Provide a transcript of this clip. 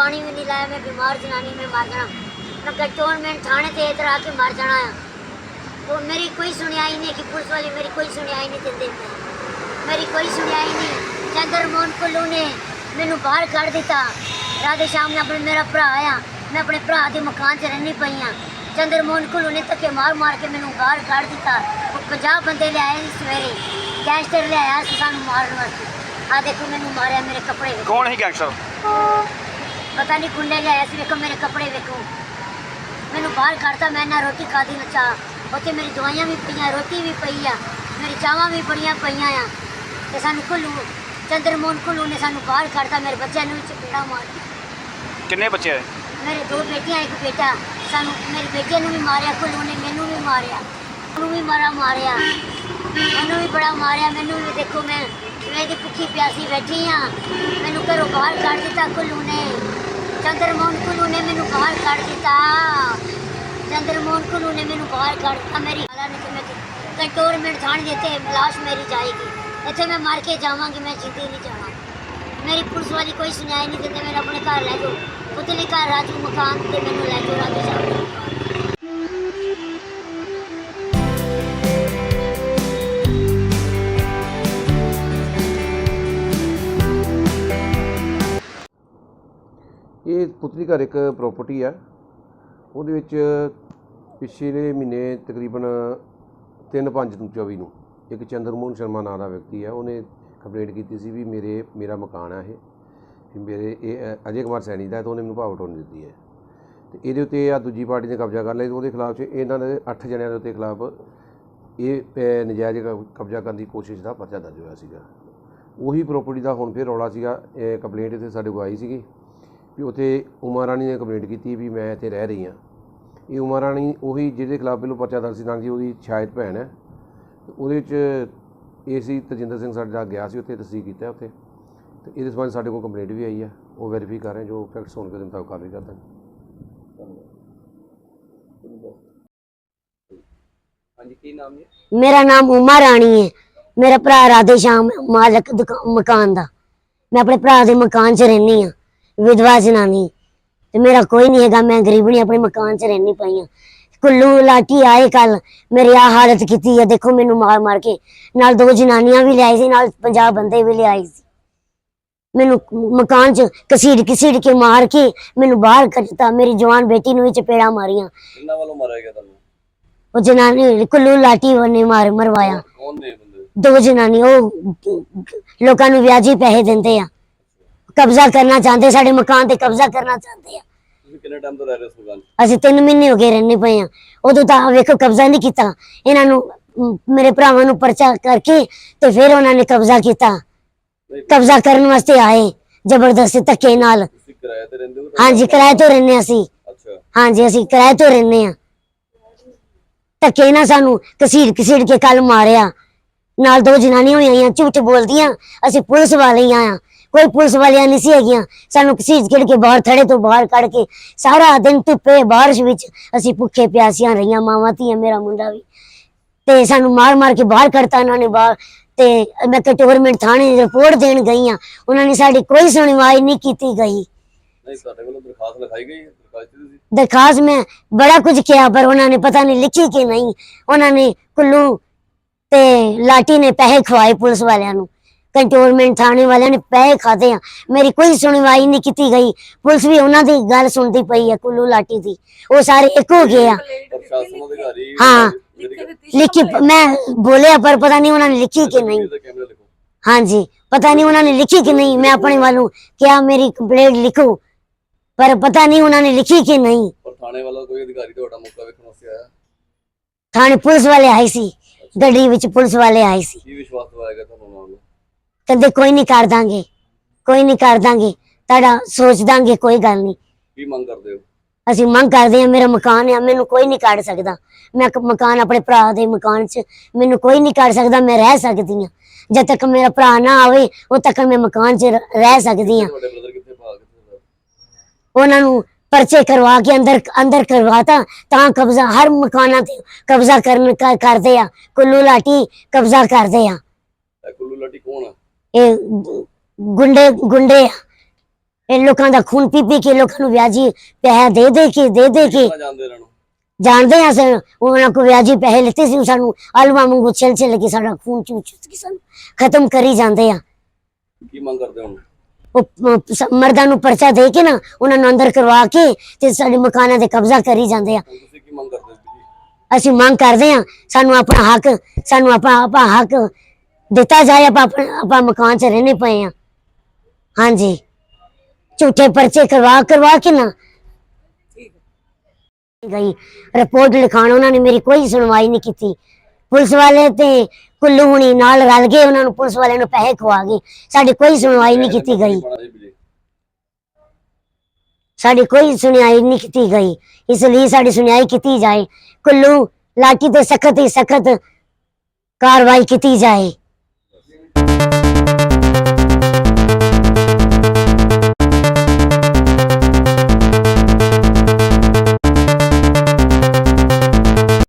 मार जनानी में मार जाना मैं कंटोनमेंट थाने ते इधर आके मार जाना है तो मेरी कोई सुनियाई नहीं कि पुलिस वाले मेरी कोई सुनियाई नहीं दिंदे मेरी कोई सुनियाई नहीं चंद्र मोहन कुल्लू ने ਮੈਨੂੰ ਬਾਹਰ ਕੱਢ ਦਿੱਤਾ ਰਾਧੇ ਸ਼ਾਮ ਨੇ ਆਪਣੇ ਮੇਰਾ ਭਰਾ ਆਇਆ ਮੈਂ ਆਪਣੇ ਭਰਾ ਦੇ ਮਕਾਨ 'ਚ ਰਹਿਣੀ ਪਈ ਆ ਚੰਦਰ ਮੋਹਨ ਕੁੱਲੂ ਨੇ ਧੱਕੇ ਮਾਰ ਮਾਰ ਕੇ ਮੈਨੂੰ ਬਾਹਰ ਕੱਢ ਦਿੱਤਾ ਉਹ 50 ਬੰਦੇ ਲਿਆਏ ਸੀ ਸਵੇਰੇ ਗੈਂਗਸਟਰ ਲਿਆਇਆ ਸੀ ਸਾਨੂੰ ਮਾਰਨ ਵਾਸਤੇ ਆ ਦੇਖੋ ਮੈਨੂੰ ਮਾਰਿਆ ਮੇਰੇ ਕੱਪੜੇ ਵੇਖੋ ਕੌਣ ਹੈ ਗੈਂਗਸਟਰ ਪਤਾ ਨਹੀਂ ਕੁੰਡੇ ਲਿਆਇਆ ਸੀ ਵੇਖੋ ਮੇਰੇ ਕੱਪੜੇ ਵੇਖੋ। ਮੈਨੂੰ ਬਾਹਰ ਕੱਢਤਾ ਮੈਂ ਨਾ ਰੋਟੀ ਖਾਦੀ ਨਾ ਚਾਹ। ਉੱਥੇ ਮੇਰੀ ਦਵਾਈਆਂ ਵੀ ਪਈਆਂ ਰੋਟੀ ਵੀ ਪਈ ਆ ਮੇਰੀ ਚਾਹਾਂ ਵੀ ਬੜੀਆਂ ਪਈਆਂ ਆ। ਤੇ ਸਾਨੂੰ ਕੁੱਲੂ ਚੰਦਰ ਮੋਹਨ ਕੁੱਲੂ ਨੇ ਸਾਨੂੰ ਬਾਹਰ ਕੱਢਤਾ ਮੇਰੇ ਬੱਚਿਆਂ ਨੂੰ ਚਪੇੜਾ ਮਾਰਿਆ ਕਿੰਨੇ ਬੱਚੇ ਹੈ ਮੇਰੇ ਦੋ ਬੇਟੀਆਂ ਇੱਕ ਬੇਟਾ। ਸਾਨੂੰ ਮੇਰੇ ਬੇਟੇ ਨੂੰ ਵੀ ਮਾਰਿਆ ਕੁੱਲੂ ਨੇ ਮੈਨੂੰ ਵੀ ਮਾਰਿਆ। ਉਹਨੂੰ ਵੀ ਮਾਰਾ ਮਾਰਿਆ। ਮੈਨੂੰ ਵੀ ਬੜਾ ਮਾਰਿਆ, ਮੈਨੂੰ ਵੀ ਦੇਖੋ ਮੈਂ ਮੈਂ ਦੀ ਭੁੱਖੀ ਪਿਆਸੀ ਬੈਠੀ ਆ। ਮੈਨੂੰ ਘਰੋਂ ਬਾਹਰ ਕੱਢ ਦਿੱਤਾ ਕੁੱਲੂ ਨੇ। ਚੰਦਰਮੋਹਨ ਕੁੱਲੂ ਨੇ ਮੈਨੂੰ ਬਾਹਰ ਕੱਢ ਦਿੱਤਾ। ਚੰਦਰਮੋਹਨ ਕੁੱਲੂ ਨੇ ਮੈਨੂੰ ਬਾਹਰ ਕੱਢ ਦਿੱਤਾ। ਮੇਰੀ ਹਾਲਾ ਨੇ ਕਿ ਮੈਂ ਕੰਟੋਰਮੈਂਟ ਥਾਣੇ ਦਿੱਤੇ ਲਾਸ਼ ਮੇਰੀ ਜਾਏਗੀ। ਇੱਥੇ ਮੈਂ ਮਰ ਕੇ ਜਾਵਾਂਗੀ, ਮੈਂ ਜਿੱਦੀ ਨਹੀਂ ਜਾਣਾ। ਮੇਰੀ ਪੁਲਿਸ ਵਾਲੀ ਕੋਈ ਸੁਣਾਈ ਨਹੀਂ ਦਿੰਦੇ, ਮੈਨੂੰ ਆਪਣੇ ਘਰ ਲੈ ਜਾਓ। ਪੁਤਲੀ ਘਰ ਰਾਜੂ ਮਕਾਨ ਤੇ ਮੈਨੂੰ ਲੈ ਜਾਓ, ਰਾਜੂ ਸਾਹਿਬ। ਇਹ ਪੁਤਲੀ ਘਰ ਇੱਕ ਪ੍ਰਾਪਰਟੀ ਆ। ਉਹਦੇ ਵਿੱਚ ਪਿਛਲੇ ਮਹੀਨੇ ਤਕਰੀਬਨ 3/5 ਨੂੰ 24 ਨੂੰ ਇੱਕ ਚੰਦਰਮੋਹਨ ਸ਼ਰਮਾ ਨਾਂ ਦਾ ਵਿਅਕਤੀ ਆ। ਉਹਨੇ ਕੰਪਲੇਂਟ ਕੀਤੀ ਸੀ ਵੀ ਮੇਰੇ ਮੇਰਾ ਮਕਾਨ ਆ ਇਹ ਮੇਰੇ ਇਹ ਅਜੇ ਕੁਮਾਰ ਸੈਣੀ ਦਾ ਹੈ ਉਹਨੇ ਮੈਨੂੰ ਭਾਵ ਟੋਨ ਦਿੱਤੀ ਹੈ। ਤੇ ਇਹਦੇ ਉੱਤੇ ਆ ਦੂਜੀ ਪਾਰਟੀ ਨੇ ਕਬਜ਼ਾ ਕਰ ਲਿਆ ਤੇ ਉਹਦੇ ਖਿਲਾਫ 'ਚ ਇਹਨਾਂ ਦੇ 8 ਜਣਿਆਂ ਦੇ ਉੱਤੇ ਖਿਲਾਫ ਇਹ ਅ, ਨਜਾਇਜ਼ ਕਬਜ਼ਾ ਕਰਨ ਦੀ ਕੋਸ਼ਿਸ਼ ਦਾ ਪਰਚਾ ਦਰਜ ਹੋਇਆ ਸੀਗਾ। ਉਹੀ ਪ੍ਰਾਪਰਟੀ ਦਾ ਹੁਣ ਫਿਰ ਰੌਲਾ ਸੀਗਾ ਇਹ ਕੰਪਲੇਂਟ ਇੱਥੇ ਸਾਡੇ ਕੋਲ ਆਈ ਸੀਗੀ। ਵੀ ਉੱਥੇ ਉਮਾ ਰਾਣੀ ਨੇ ਕੰਪਲੇਂਟ ਕੀਤੀ ਵੀ ਮੈਂ ਇੱਥੇ ਰਹਿ ਰਹੀ ਹਾਂ। ਇਹ ਉਮਾ ਰਾਣੀ ਉਹੀ ਜਿਹਦੇ ਖਿਲਾਫ ਪਹਿਲੋਂ ਪਰਚਾ ਦਰਜ ਸੀ ਨਾਲ ਜੀ ਉਹਦੀ ਸ਼ਾਇਦ ਭੈਣ ਹੈ। ਉਹਦੇ ਵਿੱਚ ਏਸੀ ਤਜਿੰਦਰ ਸਿੰਘ ਸਾਡਾ ਗਿਆ ਸੀ ਉੱਥੇ ਤਸਦੀਕ ਕੀਤਾ ਉੱਥੇ। ਤੇ ਇਹਦੇ ਸੰਬੰਧ ਸਾਡੇ ਕੋਲ ਕੰਪਲੇਂਟ ਵੀ ਆਈ ਹੈ। ਉਹ ਵੈਰੀਫਾਈ ਕਰ ਰਹੇ ਜੋ ਫੈਕਟਸ ਹੋਣ ਦੇ ਮੁਤਾਬਕ ਕਾਰਵਾਈ ਕਰਦੇ ਹਾਂਜੀ ਕੀ ਨਾਮ ਹੈ ਮੇਰਾ ਨਾਮ ਉਮਾ ਰਾਣੀ ਹੈ। ਮੇਰਾ ਭਰਾ ਰਾਧੇ ਸ਼ਾਮ ਮਾਲਕ ਮਕਾਨ ਦਾ। ਮੈਂ ਆਪਣੇ ਭਰਾ ਦੇ ਮਕਾਨ 'ਚ ਰਹਿੰਦੀ ਆ ਵਿਧਵਾ ਜਨਾਨੀ। ਤੇ ਮੇਰਾ ਕੋਈ ਨਹੀਂ ਹੈਗਾ ਮੈਂ ਗਰੀਬਣੀ ਆਪਣੇ ਮਕਾਨ 'ਚ ਰਹਿੰਦੀ ਪਈ ਆ। ਕੁੱਲੂ ਲਾਠੀ ਆਏ ਕੱਲ ਮੇਰੀ ਆ ਹਾਲਤ ਕੀਤੀ ਹੈ ਦੇਖੋ ਮੈਨੂੰ ਮਾਰ ਮਾਰ ਕੇ। ਨਾਲ ਦੋ ਜਨਾਨੀਆਂ ਵੀ ਲਿਆਈ ਸੀ ਨਾਲ 50 ਬੰਦੇ ਵੀ ਲਿਆਏ ਸੀ। ਮੈਨੂੰ ਮਕਾਨ 'ਚ ਕਸੀੜ ਕਸੀੜ ਕੇ ਮਾਰ ਕੇ ਮੈਨੂੰ ਬਾਹਰ ਕੱਢਤਾ ਮੇਰੀ ਜਵਾਨ ਬੇਟੀ ਨੂੰ ਵੀ ਚਪੇੜਾ ਮਾਰੀਆਂ। ਕਿੰਨਾ ਵੱਲੋਂ ਮਾਰਿਆ ਗਿਆ ਤੁਹਾਨੂੰ? ਉਹ ਜਨਾਨੀ ਕੁੱਲੂ ਲਾਠੀ ਨੇ ਮਾਰ ਮਰਵਾਇਆ। ਕੌਣ ਨੇ ਬੰਦੇ? ਦੋ ਜਨਾਨੀ ਉਹ ਲੋਕਾਂ ਨੂੰ ਵਿਆਜੀ ਪੈਸੇ ਦਿੰਦੇ ਆ। ਕਬਜ਼ਾ ਕਰਨਾ ਚਾਹੁੰਦੇ ਸਾਡੇ ਮਕਾਨ ਤੇ ਕਬਜ਼ਾ ਕਰਨਾ ਚਾਹੁੰਦੇ ਆ। ਤੁਸੀਂ ਕਿੰਨੇ ਟਾਈਮ ਤੋਂ ਰਹਿ ਰਹੇ ਹੋ 'ਚ? ਅਸੀਂ 3 ਮਹੀਨੇ ਹੋ ਗਏ ਰਹਿੰਦੇ ਪਏ ਆ। ਉਦੋਂ ਤਾਂ ਵੇਖੋ ਕਬਜ਼ਾ ਨਹੀਂ ਕੀਤਾ। ਇਹਨਾਂ ਨੂੰ ਮ, ਮੇਰੇ ਭਰਾਵਾਂ ਨੂੰ ਪਰਚਾ ਕਰਕੇ ਤੇ ਫਿਰ ਉਹਨਾਂ ਨੇ ਕਬਜ਼ਾ ਕੀਤਾ। ਕਬਜ਼ਾ ਕਰਨ ਵਾਸਤੇ ਆਏ ਜ਼ਬਰਦਸਤੀ ਧੱਕੇ ਨਾਲ। ਤੁਸੀਂ ਕਿਰਾਏ ਤੇ ਰਹਿੰਦੇ ਹੋ ਹਾਂਜੀ ਕਿਰਾਏ ਤੋਂ ਰਹਿੰਦੇ ਅਸੀਂ। ਅੱਛਾ। ਹਾਂਜੀ ਅਸੀਂ ਕਿਰਾਏ ਤੋਂ ਰਹਿੰਦੇ ਆ ਧੱਕੇ ਨਾਲ ਸਾਨੂੰ ਕਸੀੜ ਕਸੀੜ ਕੇ ਕੱਲ ਮਾਰਿਆ। ਨਾਲ ਦੋ ਜਨਾਨੀਆਂ ਹੋਈਆਂ ਝੂਠ ਬੋਲਦੀਆਂ। ਅਸੀਂ ਪੁਲਿਸ ਵਾਲੇ ਆ ਕੋਈ ਪੁਲਿਸ ਵਾਲੀਆਂ ਨਹੀਂ ਸੀ ਹੈਗੀਆਂ। ਸਾਨੂੰ ਕਸੀੜ ਕਿੜ ਕੇ ਬਾਹਰ ਥੜੇ ਤੋਂ ਬਾਹਰ ਕੱਢ ਕੇ ਸਾਰਾ ਦਿਨ ਧੁੱਪੇ ਬਾਰਿਸ਼ ਵਿੱਚ ਅਸੀਂ ਭੁੱਖੇ ਪਿਆਸੀਆਂ ਰਹੀਆਂ ਮਾਵਾਂ ਧੀਆਂ ਮੇਰਾ ਮੁੰਡਾ ਵੀ। ਤੇ ਸਾਨੂੰ ਮਾਰ ਮਾਰ ਕੇ ਬਾਹਰ ਕੱਢਤਾ ਉਹਨਾਂ ਨੇ ਬਾਹਰ। ਤੇ ਮੈਂ ਕਟੋਰਮੈਂਟ ਥਾਣੇ ਰਿਪੋਰਟ ਦੇਣ ਗਈ ਆ। ਉਹਨਾਂ ਨੇ ਸਾਡੀ ਕੋਈ ਸੁਣਵਾਈ ਨਹੀਂ ਕੀਤੀ ਗਈ। ਨਹੀਂ ਤੁਹਾਡੇ ਵੱਲੋਂ ਦਰਖਾਸਤ ਲਿਖਾਈ ਗਈ? ਦਰਖਾਸਤ ਤੁਸੀਂ? ਦਰਖਾਸਤ ਮੈਂ ਬੜਾ ਕੁਝ ਕਿਹਾ ਪਰ ਉਹਨਾਂ ਨੇ ਪਤਾ ਨਹੀਂ ਲਿਖੀ ਕਿ ਨਹੀਂ। ਉਹਨਾਂ ਨੇ ਕੁੱਲੂ ਤੇ ਲਾਟੀ ਨੇ ਪੈਸੇ ਖਵਾਏ ਪੁਲਿਸ ਵਾਲਿਆਂ ਨੂੰ। ਕੰਟਰੋਲਮੈਂਟ ਥਾਣੇ ਵਾਲਿਆਂ ਨੇ ਪੈਸੇ ਖਾਦੇ ਆ। ਮੇਰੀ ਕੋਈ ਸੁਣਵਾਈ ਨਹੀਂ ਕੀਤੀ ਗਈ। ਪੁਲਿਸ ਵੀ ਉਹਨਾਂ ਦੀ ਗੱਲ ਸੁਣਦੀ ਪਈ ਹੈ ਕੁੱਲੂ ਲਾਟੀ ਦੀ। ਉਹ ਸਾਰੇ ਇੱਕ ਹੋ ਗਏ ਆ। ਪ੍ਰਸ਼ਾਸਨ ਅਧਿਕਾਰੀ ਹਾਂ। ਲਿਖੀ ਮੈਂ ਬੋਲਿਆ ਪਰ ਪਤਾ ਨਹੀਂ ਉਹਨਾਂ ਨੇ ਲਿਖੀ ਕਿ ਨਹੀਂ। ਹਾਂਜੀ। ਪਤਾ ਨਹੀਂ ਉਹਨਾਂ ਨੇ ਲਿਖੀ ਕਿ ਨਹੀਂ। ਮੈਂ ਆਪਣੇ ਵੱਲੋਂ ਕਿਹਾ ਮੇਰੀ ਕੰਪਲੇਂਟ ਲਿਖੋ। ਪਰ ਪਤਾ ਨਹੀਂ ਉਹਨਾਂ ਨੇ ਲਿਖੀ ਕਿ ਨਹੀਂ। ਪਰ ਥਾਣੇ ਵਾਲਾ ਕੋਈ ਅਧਿਕਾਰੀ ਤੁਹਾਡਾ ਮੌਕਾ ਵੇਖਣ ਵਾਸਤੇ ਆਇਆ? ਥਾਣੇ ਪੁਲਿਸ ਵਾਲੇ ਆਏ ਸੀ। ਗੱਡੀ ਵਿੱਚ ਪੁਲਿਸ ਵਾਲੇ ਆਏ ਸੀ। ਕੀ ਵਿਸ਼ਵਾਸ ਕਹਿੰਦੇ ਕੋਈ ਨਹੀਂ ਕਰ ਦਾਂਗੇ ਕੋਈ ਨਹੀਂ ਕਰ ਦਾਂਗੇ ਤੁਹਾਡਾ ਸੋਚ ਦਾਂਗੇ ਕੋਈ ਗੱਲ ਨਹੀਂ। ਕੀ ਮੰਗ ਕਰਦੇ ਹੋ? ਅਸੀਂ ਮੰਗ ਕਰਦੇ ਹਾਂ ਮੇਰਾ ਮਕਾਨ ਹੈ ਮੈਨੂੰ ਕੋਈ ਨਹੀਂ ਕੱਢ ਸਕਦਾ। ਮੈਂ ਇੱਕ ਮਕਾਨ ਆਪਣੇ ਭਰਾ ਦੇ ਮਕਾਨ 'ਚ ਮੈਨੂੰ ਕੋਈ ਨਹੀਂ ਕੱਢ ਸਕਦਾ ਮੈਂ ਰਹਿ ਸਕਦੀ ਹਾਂ। ਜਦ ਤੱਕ ਮੇਰਾ ਭਰਾ ਨਾ ਆਵੇ ਉਦ ਤੱਕ ਮੈਂ ਮਕਾਨ 'ਚ ਰ- ਰਹਿ ਸਕਦੀ ਹਾਂ। ਤੁਹਾਡੇ ਬ੍ਰਦਰ ਕਿੱਥੇ ਭਾਗ ਕਿੱਥੇ ਉਹਨਾਂ ਨੂੰ ਪਰਚੇ ਕਰਵਾ ਕੇ ਅੰਦਰ ਅੰਦਰ ਕਰਵਾਤਾ ਤਾਂ ਕਬਜ਼ਾ ਹਰ ਮਕਾਨਾਂ ਤੇ ਕਬਜ਼ਾ ਕਰਨ ਕਰ- ਕਰਦੇ ਆ। ਕੁੱਲੂ ਲਾਟੀ ਕਬਜ਼ਾ ਕਰਦੇ ਆ। ਇਹ ਕੁੱਲੂ ਲੱਟੀ ਆ ਇਹ ਗੁੰਡੇ ਗੁੰਡੇ ਇਹ ਲੋਕਾਂ ਦਾ ਖੂਨ ਪੀ ਪੀ ਕੇ ਲੋਕਾਂ ਨੂੰ ਵਿਆਜੀ ਪੈਸਾ ਦੇ ਦੇ ਕੇ ਦੇ ਦੇ ਕੇ। ਜਾਣਦੇ ਆ ਸਰ ਉਹਨਾਂ ਕੋ ਵਿਆਜੀ ਪੈਸੇ ਲਿੱਤੇ ਸੀ ਸਾਨੂੰ ਆਲੂਆਂ ਵਾਂਗੂ ਛਿਲ ਛਿਲ ਕੇ ਸਾਡਾ ਖੂਨ ਚੂਸ ਕੇ ਸਾਨੂੰ ਖਤਮ ਕਰੀ ਜਾਂਦੇ ਆ। ਕੀ ਮੰਗ ਕਰਦੇ ਹੁਣ? ਉਹ ਮਰਦਾਂ ਨੂੰ ਪਰਚਾ ਦੇ ਕੇ ਨਾ ਉਹਨਾਂ ਨੂੰ ਅੰਦਰ ਕਰਵਾ ਕੇ ਤੇ ਸਾਡੇ ਮਕਾਨਾਂ ਤੇ ਕਬਜ਼ਾ ਕਰੀ ਜਾਂਦੇ ਆ। ਹੁਣ ਤੁਸੀਂ ਕੀ ਮੰਗ ਕਰਦੇ ਹੋ ਜੀ? ਅਸੀਂ ਮੰਗ ਕਰਦੇ ਆ ਸਾਨੂੰ ਆਪਣਾ ਹੱਕ ਸਾਨੂੰ ਆਪਣਾ ਆਪਣਾ ਹੱਕ ਦਿੱਤਾ ਜਾਏ ਆਪਾਂ ਆਪਣਾ ਆਪਾਂ ਮਕਾਨ 'ਚ ਰਹਿਣੇ ਪਏ ਆ ਹਾਂਜੀ। ਝੂਠੇ ਪਰਚੇ ਕਰਵਾ ਕਰਵਾ ਕੇ ਨਾ। ਗਈ। ਰਿਪੋਰਟ ਲਿਖਾਉਣ, ਉਹਨਾਂ ਨੇ ਮੇਰੀ ਕੋਈ ਸੁਣਵਾਈ ਨਹੀਂ ਕੀਤੀ। ਪੁਲਿਸ ਵਾਲੇ ਤੇ ਕੁੱਲੂ ਹੁਣੀ ਨਾਲ ਰਲ ਗਏ, ਉਹਨਾਂ ਨੂੰ ਪੁਲਿਸ ਵਾਲਿਆਂ ਨੂੰ ਪੈਸੇ ਖਵਾ ਗਏ। ਸਾਡੀ ਕੋਈ ਸੁਣਵਾਈ ਨਹੀਂ ਕੀਤੀ ਗਈ। ਸਾਡੀ ਕੋਈ ਸੁਣਾਈ ਨਹੀਂ ਕੀਤੀ ਗਈ। ਇਸ ਲਈ ਸਾਡੀ ਸੁਣਾਈ ਕੀਤੀ ਜਾਏ। ਕੁੱਲੂ ਲਾਠੀ ਤੇ ਸਖਤ ਹੀ ਸਖਤ ਕਾਰਵਾਈ ਕੀਤੀ ਜਾਏ। Thank you.